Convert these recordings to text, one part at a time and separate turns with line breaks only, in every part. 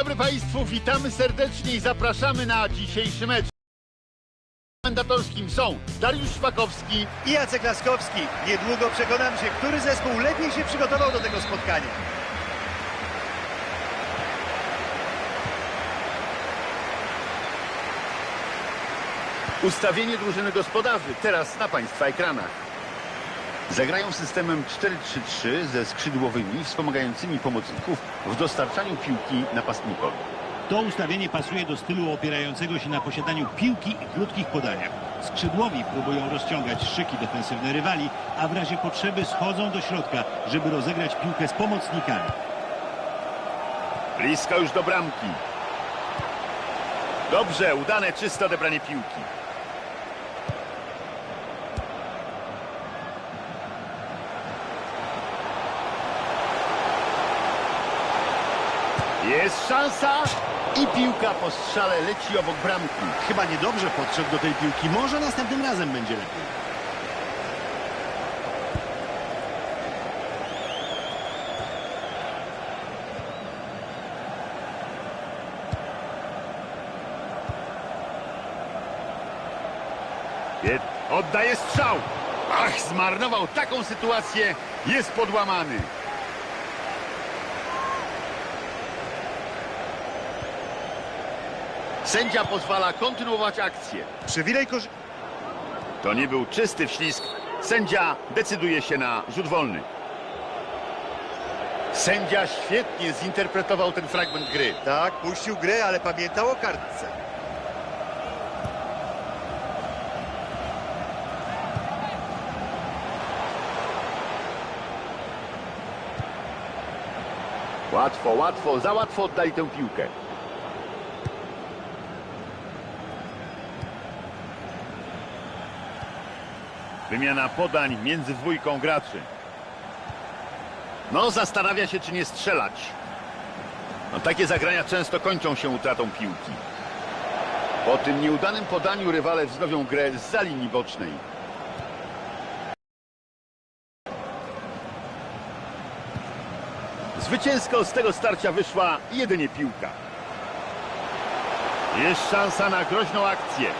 dobry Państwu, witamy serdecznie i zapraszamy na dzisiejszy mecz. Komentatorskim są Dariusz Szpakowski,
i Jacek Laskowski. Niedługo przekonam się, który zespół lepiej się przygotował do tego spotkania.
ustawienie drużyny gospodarzy, teraz na Państwa ekranach. Zagrają systemem 4-3-3 ze skrzydłowymi wspomagającymi pomocników w dostarczaniu piłki napastnikowi.
To ustawienie pasuje do stylu opierającego się na posiadaniu piłki i krótkich podaniach. Skrzydłowi próbują rozciągać szyki defensywne rywali, a w razie potrzeby schodzą do środka, żeby rozegrać piłkę z pomocnikami.
Blisko już do bramki. Dobrze, udane, czyste odebranie piłki. Jest szansa i piłka po strzale leci obok bramki.
Chyba niedobrze podszedł do tej piłki. Może następnym razem będzie lepiej.
Je- Oddaje strzał. Ach, zmarnował taką sytuację. Jest podłamany. Sędzia pozwala kontynuować akcję.
Przywilej korzy...
To nie był czysty wślizg. Sędzia decyduje się na rzut wolny. Sędzia świetnie zinterpretował ten fragment gry.
Tak, puścił grę, ale pamiętał o kartce.
Łatwo, łatwo, za łatwo oddali tę piłkę. Wymiana podań między dwójką graczy. No, zastanawia się, czy nie strzelać. No, takie zagrania często kończą się utratą piłki. Po tym nieudanym podaniu rywale wznowią grę z linii bocznej. Zwycięsko z tego starcia wyszła jedynie piłka. Jest szansa na groźną akcję.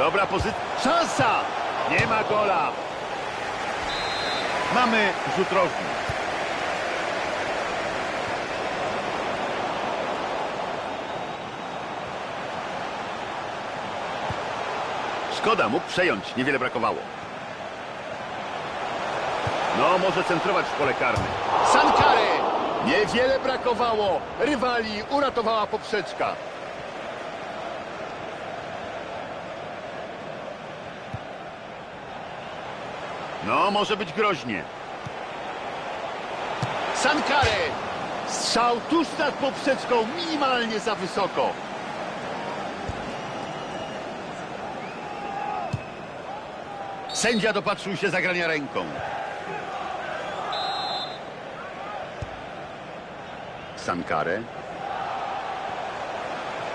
Dobra pozycja. Szansa! Nie ma gola. Mamy rzut rożny. Szkoda, mógł przejąć. Niewiele brakowało. No, może centrować w pole karne. Sankary! Niewiele brakowało. Rywali uratowała poprzeczka. No, może być groźnie. Sankare! Strzał tuż nad poprzeczką, minimalnie za wysoko. Sędzia dopatrzył się zagrania ręką. Sankare.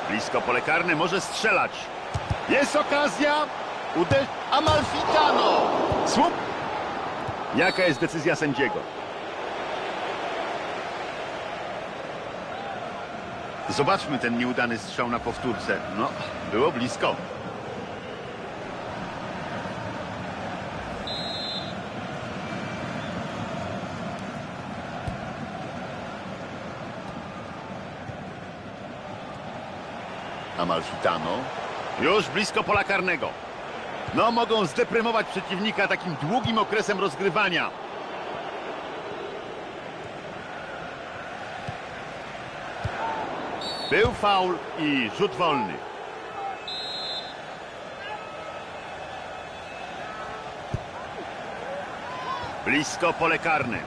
Blisko pole karne, może strzelać. Jest okazja. Uderz... Amalfitano! Słup! Jaka jest decyzja sędziego? Zobaczmy ten nieudany strzał na powtórce. No, było blisko. Amalfitano. Już blisko pola karnego. No, mogą zdeprymować przeciwnika takim długim okresem rozgrywania. Był faul i rzut wolny. Blisko pole karne.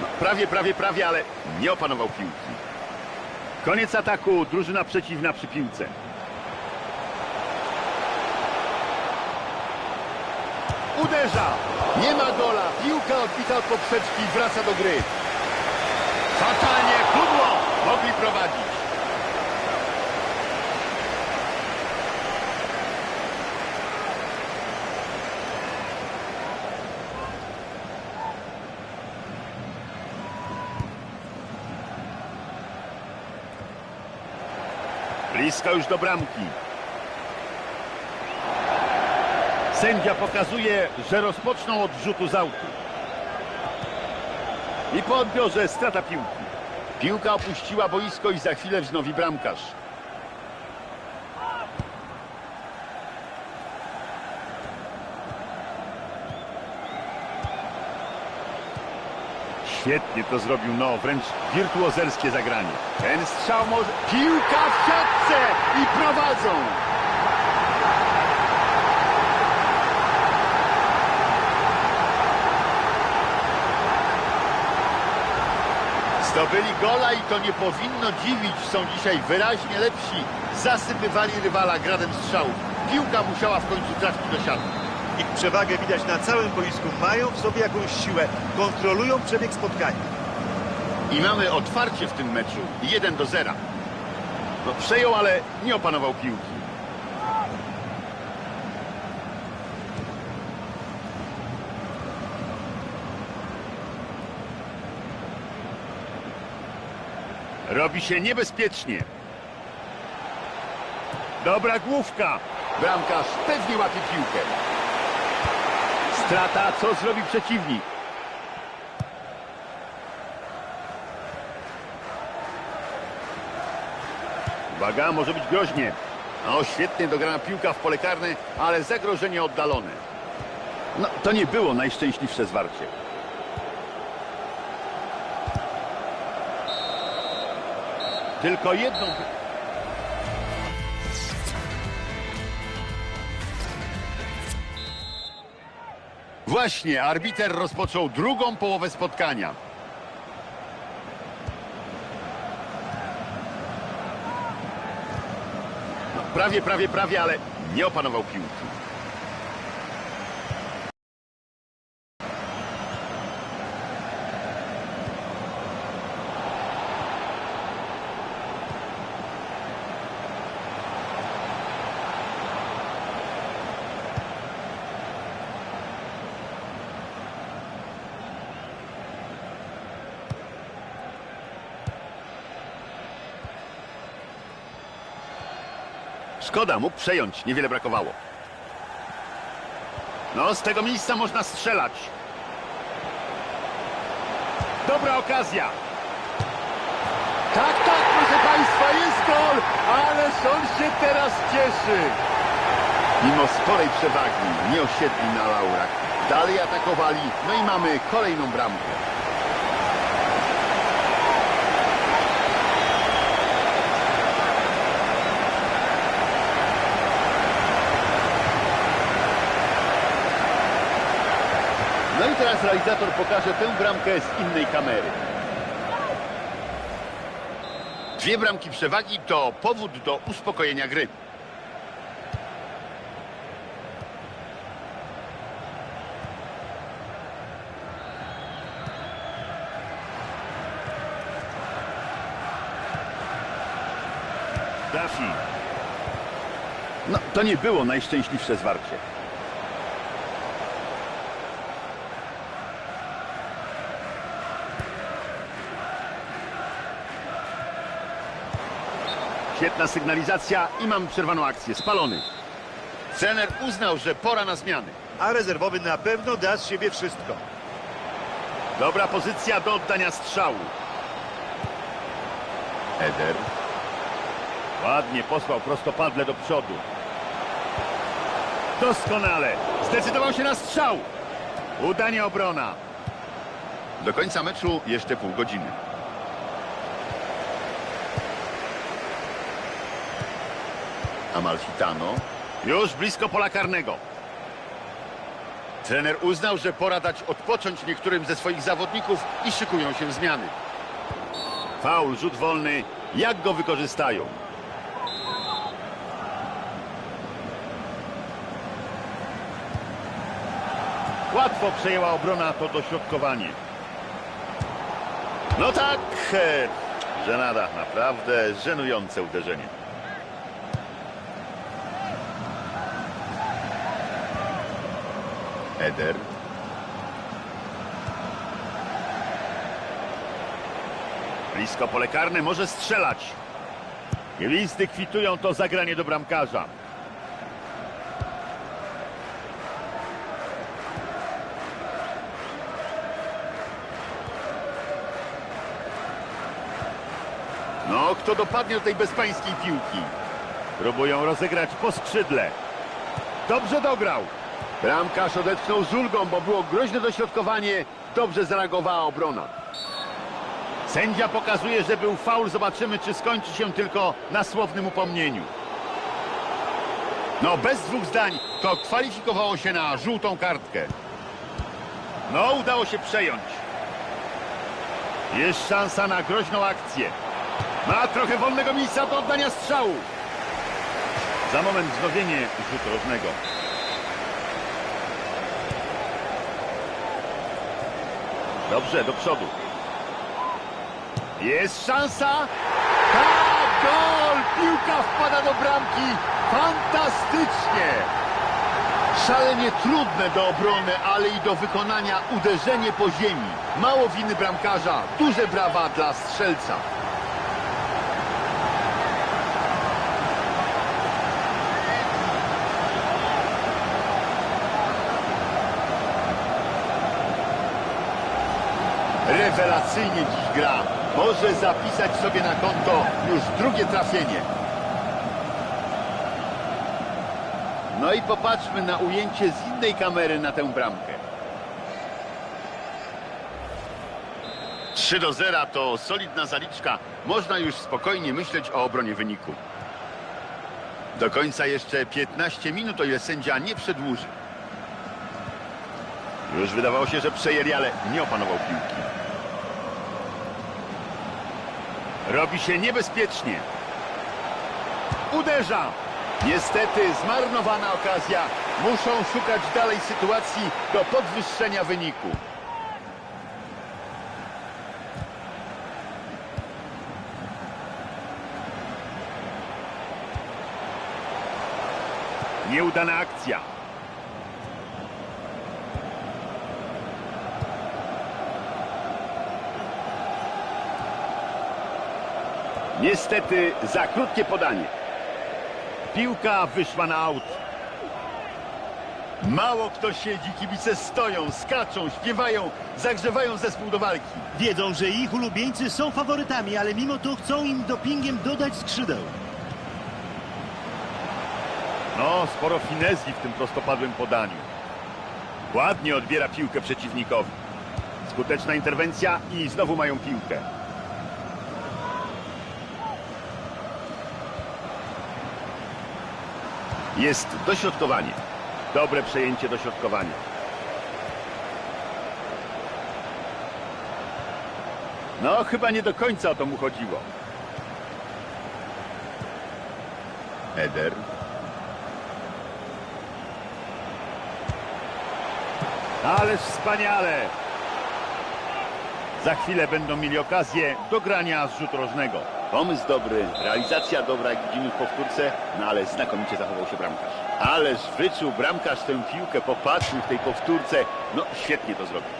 No, prawie, prawie, prawie, ale nie opanował piłki. Koniec ataku, drużyna przeciwna przy piłce. Uderza. Nie ma gola. Piłka odbita od poprzeczki wraca do gry. Fatalnie, pudło. Mogli prowadzić. Blisko już do bramki. Sędzia pokazuje, że rozpoczną od rzutu z autu. I po odbiorze strata piłki. Piłka opuściła boisko i za chwilę wznowi bramkarz. Świetnie to zrobił, no wręcz wirtuozerskie zagranie. Ten strzał może... Piłka w siatce i prowadzą! Zdobyli gola i to nie powinno dziwić. Są dzisiaj wyraźnie lepsi. Zasypywali rywala gradem strzałów. Piłka musiała w końcu trafić do siatki.
Ich przewagę widać na całym boisku. Mają w sobie jakąś siłę. Kontrolują przebieg spotkania.
I mamy otwarcie w tym meczu. 1 do 0. No, przejął, ale nie opanował piłki. Robi się niebezpiecznie. Dobra główka. Bramkarz pewnie łapie piłkę. Strata, co zrobi przeciwnik? Uwaga, może być groźnie. O, świetnie dograna piłka w pole karne, ale zagrożenie oddalone. No, to nie było najszczęśliwsze zwarcie. Tylko jedną... Właśnie, arbiter rozpoczął drugą połowę spotkania. No, prawie, prawie, prawie, ale nie opanował piłki. Szkoda, mógł przejąć, niewiele brakowało. No, z tego miejsca można strzelać. Dobra okazja. Tak, tak, proszę Państwa, jest gol, ale on się teraz cieszy. Mimo sporej przewagi nie osiedli na laurach. Dalej atakowali, no i mamy kolejną bramkę. No i teraz realizator pokaże tę bramkę z innej kamery. Dwie bramki przewagi to powód do uspokojenia gry. Duffy. No, to nie było najszczęśliwsze zwarcie. Świetna sygnalizacja i mam przerwaną akcję. Spalony. Trener uznał, że pora na zmiany.
A rezerwowy na pewno da z siebie wszystko.
Dobra pozycja do oddania strzału. Eder. Ładnie posłał prostopadle do przodu. Doskonale. Zdecydował się na strzał. Udanie obrona. Do końca meczu jeszcze pół godziny. Amalfitano. Już blisko pola karnego. Trener uznał, że pora dać odpocząć niektórym ze swoich zawodników i szykują się zmiany. Faul, rzut wolny. Jak go wykorzystają? Łatwo przejęła obrona to dośrodkowanie. No tak, e, żenada, naprawdę żenujące uderzenie. Eder. Blisko pole karne, może strzelać. Kielicy kwitują to zagranie do bramkarza. No, kto dopadnie do tej bezpańskiej piłki? Próbują rozegrać po skrzydle. Dobrze dograł. Bramkarz odetchnął z ulgą, bo było groźne dośrodkowanie. Dobrze zareagowała obrona. Sędzia pokazuje, że był faul. Zobaczymy, czy skończy się tylko na słownym upomnieniu. No, bez dwóch zdań to kwalifikowało się na żółtą kartkę. No, udało się przejąć. Jest szansa na groźną akcję. Ma trochę wolnego miejsca do oddania strzału. Za moment wznowienie rzutu rożnego. Dobrze, do przodu. Jest szansa. Tak, gol! Piłka wpada do bramki. Fantastycznie! Szalenie trudne do obrony, ale i do wykonania uderzenie po ziemi. Mało winy bramkarza. Duże brawa dla strzelca. Rewelacyjnie dziś gra. Może zapisać sobie na konto już drugie trafienie. No i popatrzmy na ujęcie z innej kamery na tę bramkę. 3 do 0 to solidna zaliczka. Można już spokojnie myśleć o obronie wyniku. Do końca jeszcze 15 minut, o ile sędzia nie przedłuży. Już wydawało się, że przejęli, ale nie opanował piłki. Robi się niebezpiecznie. Uderza. Niestety zmarnowana okazja. Muszą szukać dalej sytuacji do podwyższenia wyniku. Nieudana akcja. Niestety za krótkie podanie. Piłka wyszła na aut. Mało kto siedzi, kibice stoją, skaczą, śpiewają, zagrzewają zespół do walki.
Wiedzą, że ich ulubieńcy są faworytami, ale mimo to chcą im dopingiem dodać skrzydeł.
No, sporo finezji w tym prostopadłym podaniu. Ładnie odbiera piłkę przeciwnikowi. Skuteczna interwencja i znowu mają piłkę. Jest dośrodkowanie. Dobre przejęcie dośrodkowania. No, chyba nie do końca o to mu chodziło. Eder. Ależ wspaniale! Za chwilę będą mieli okazję do grania z rzutu rożnego. Pomysł dobry, realizacja dobra, jak widzimy w powtórce, no ale znakomicie zachował się bramkarz. Ależ wyczuł bramkarz tę piłkę, popatrzył w tej powtórce, no świetnie to zrobił.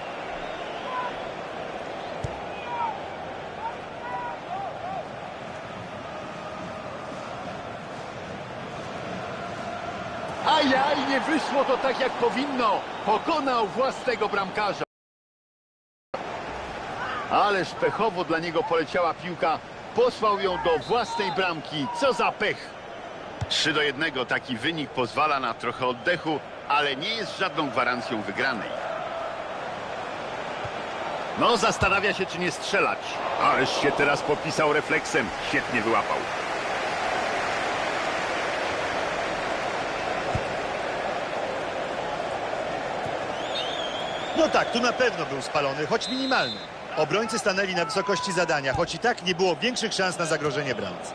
Ajaj, nie wyszło to tak jak powinno. Pokonał własnego bramkarza. Ależ pechowo dla niego poleciała piłka. Posłał ją do własnej bramki. Co za pech. 3 do 1 taki wynik pozwala na trochę oddechu, ale nie jest żadną gwarancją wygranej. No, zastanawia się, czy nie strzelać. Ależ się teraz popisał refleksem. Świetnie wyłapał.
No tak, tu na pewno był spalony, choć minimalny. Obrońcy stanęli na wysokości zadania, choć i tak nie było większych szans na zagrożenie bramce.